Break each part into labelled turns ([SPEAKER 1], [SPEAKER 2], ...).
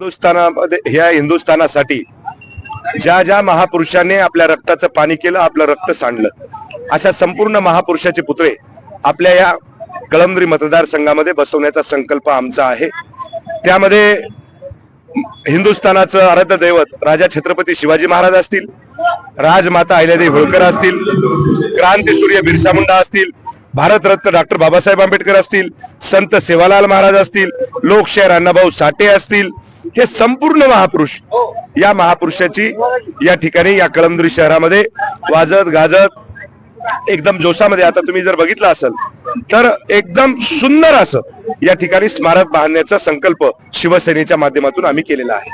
[SPEAKER 1] हिंदुस्थानामध्ये ह्या हिंदुस्थानासाठी ज्या ज्या महापुरुषांनी आपल्या रक्ताचं पाणी केलं आपलं रक्त सांडलं अशा संपूर्ण महापुरुषाचे पुतळे आपल्या या कळमनुरी मतदारसंघामध्ये बसवण्याचा संकल्प आमचा आहे. त्यामध्ये हिंदुस्थानाचं आराध्य दैवत राजा छत्रपती शिवाजी महाराज असतील राजमाता अहिल्यादेवी होळकर असतील क्रांतीसूर्य बिरसा मुंडा असतील भारतरत्न डॉक्टर बाबासाहेब आंबेडकर असतील संत सेवालाल महाराज असतील लोकशाहीर अण्णाभाऊ साठे असतील हे संपूर्ण महापुरुष या महापुरुषाची या ठिकाणी या कळमनुरी शहरामध्ये वाजत गाजत एकदम जोशामध्ये. आता तुम्ही जर बघितलं असेल तर एकदम सुंदर असं या ठिकाणी स्मारक बांधण्याचा संकल्प शिवसेनेच्या माध्यमातून आम्ही केलेला आहे.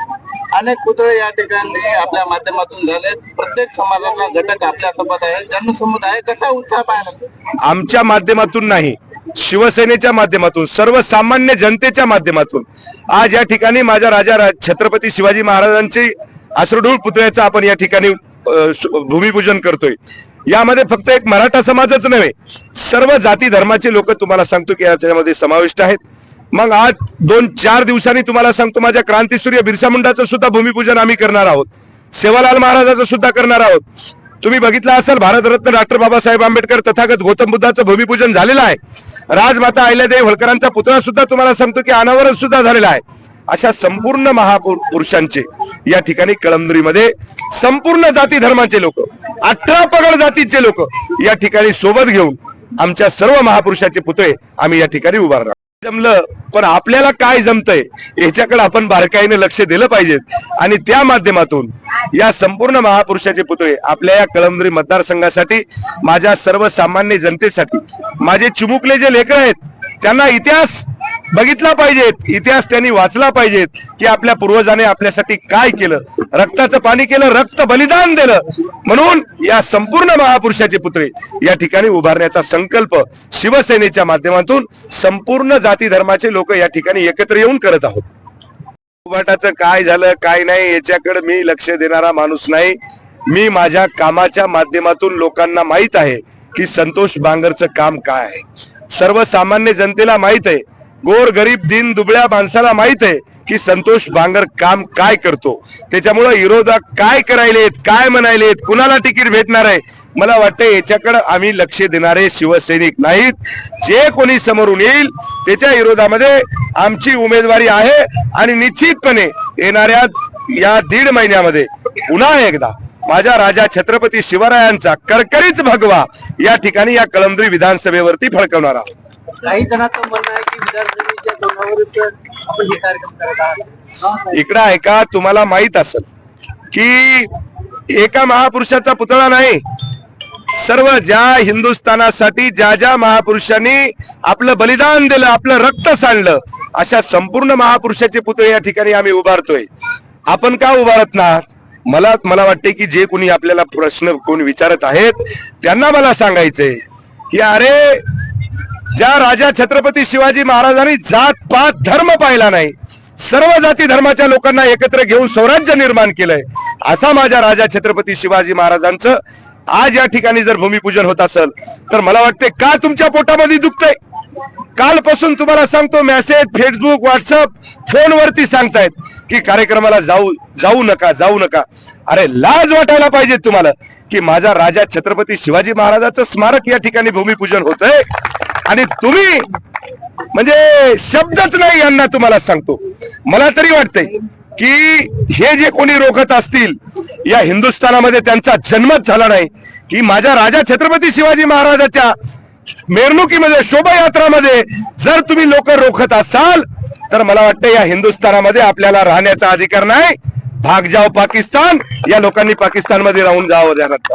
[SPEAKER 2] अनेक पुतळे या ठिकाणी आपल्या माध्यमातून झाले प्रत्येक समाजातला घटक आपल्यासोबत आहे जनसमुदाय कसा उत्साह पाहायला
[SPEAKER 1] आमच्या माध्यमातून नाही. शिवसेनेच्या माध्यमातून सर्वसामान्य जनतेच्या माध्यमातून. आज या ठिकाणी माझ्या राजा छत्रपती शिवाजी महाराजांची अश्रुढूळ पुतळ्याचं आपण या ठिकाणी भूमिपूजन करतोय. यामध्ये फक्त एक मराठा समाजच नव्हे सर्व जाती धर्माचे लोक तुम्हाला सांगतो की याच्यामध्ये समाविष्ट आहेत. मग आज दोन चार दिवसांनी तुम्हाला सांगतो माझ्या क्रांतीसूर्य बिरसा मुंडाचं सुद्धा भूमिपूजन आम्ही करणार आहोत. सेवालाल महाराजाचं सुद्धा करणार आहोत. तुम्ही बघितलं असेल भारतरत्न डॉक्टर बाबासाहेब आंबेडकर तथागत गौतम बुद्धाचं भूमिपूजन झालेलं आहे. राजमाता अहिल्यादेवी होळकरांचा पुतळा सुद्धा तुम्हाला सांगतो की अनावरण सुद्धा झालेला आहे. अशा संपूर्ण महापुरुषांचे या ठिकाणी कळमनुरीमध्ये संपूर्ण जाती धर्माचे लोक अठरा पगड जातीचे लोक या ठिकाणी सोबत घेऊन आमच्या सर्व महापुरुषाचे पुतळे आम्ही या ठिकाणी उभारणार जमलं पण आपल्याला काय जमतंय याच्याकडे आपण बारकाईने लक्ष दिलं पाहिजेत. आणि त्या माध्यमातून या संपूर्ण महापुरुषाचे पुतळे आपल्या या कळमनुरी मतदारसंघासाठी माझ्या सर्वसामान्य जनतेसाठी माझे चिमुकले जे लेकर आहेत त्यांना इतिहास बघितला पाहिजेत इतिहास त्यांनी वाचला पाहिजेत की आपल्या पूर्वजाने आपल्यासाठी काय केलं रक्ताचं पाणी केलं रक्त बलिदान दिलं. म्हणून या संपूर्ण महापुरुषाचे पुतळे या ठिकाणी उभारण्याचा संकल्प शिवसेनेच्या माध्यमातून संपूर्ण जाती धर्माचे लोक या ठिकाणी एकत्र येऊन करत आहोत. उभाटाचं काय झालं काय नाही याच्याकडे मी लक्ष देणारा माणूस नाही. मी माझ्या कामाच्या माध्यमातून लोकांना माहीत आहे की संतोष बांगरचं काम काय आहे. सर्वसामान्य जनतेला माहीत आहे गोर गरीब दिन दुबळ्या माणसाला माहीत आहे की संतोष बांगर काम काय करतो. त्याच्यामुळं विरोधक काय करायलेत काय म्हणायलेत कुणाला तिकीट भेटणार आहे? मला वाटतं याच्याकडे आम्ही लक्ष देणारे शिवसैनिक नाहीत. जे कोणी समोरून येईल त्याच्या विरोधामध्ये आमची उमेदवारी आहे आणि निश्चितपणे येणाऱ्या या दीड महिन्यामध्ये पुन्हा एकदा माझ्या राजा छत्रपती शिवरायांचा करकरीत भगवा या ठिकाणी या कळमद्री विधानसभेवरती फडकवणार आहोत.
[SPEAKER 2] काही जणांचं म्हणणं आहे
[SPEAKER 1] इकडं ऐका तुम्हाला माहीत असेल की एका महापुरुषाचा पुतळा नाही. सर्व ज्या हिंदुस्थानासाठी ज्या ज्या महापुरुषांनी आपलं बलिदान दिलं आपलं रक्त सांडलं अशा संपूर्ण महापुरुषाचे पुतळे या ठिकाणी आम्ही उभारतोय. आपण का उभारत ना मला मला वाटते की जे कोणी आपल्याला प्रश्न कोणी विचारत आहेत त्यांना मला सांगायचंय की अरे ज्या राजा छत्रपती शिवाजी महाराजांनी जात पात धर्म पाहिला नाही सर्व जाती धर्माच्या लोकांना एकत्र घेऊन स्वराज्य निर्माण केलंय असा माझ्या राजा छत्रपती शिवाजी महाराजांचं आज या ठिकाणी जर भूमिपूजन होत असेल तर मला वाटते का तुमच्या पोटामध्ये दुखतंय? कालपासून तुम्हाला सांगतो मेसेज फेसबुक व्हॉट्सअप फोनवरती सांगतायत की कार्यक्रमाला जाऊ जाऊ नका जाऊ नका. अरे लाज वाटायला पाहिजे तुम्हाला की माझा राजा छत्रपती शिवाजी महाराजाचं स्मारक या ठिकाणी भूमिपूजन होतंय. आणि तुम्ही म्हणजे शब्दच नाही यांना तुम्हाला सांगतो. मला तरी वाटतंय की हे जे कोणी रोखत असतील या हिंदुस्थानामध्ये त्यांचा जन्मच झाला नाही. की माझ्या राजा छत्रपती शिवाजी महाराजाच्या मिरवणुकीमध्ये शोभायात्रामध्ये जर तुम्ही लोक रोखत असाल तर मला वाटतं या हिंदुस्थानामध्ये आपल्याला राहण्याचा अधिकार नाही. भाग जाओ पाकिस्तान या लोकांनी पाकिस्तानमध्ये राहून जावं ध्यानात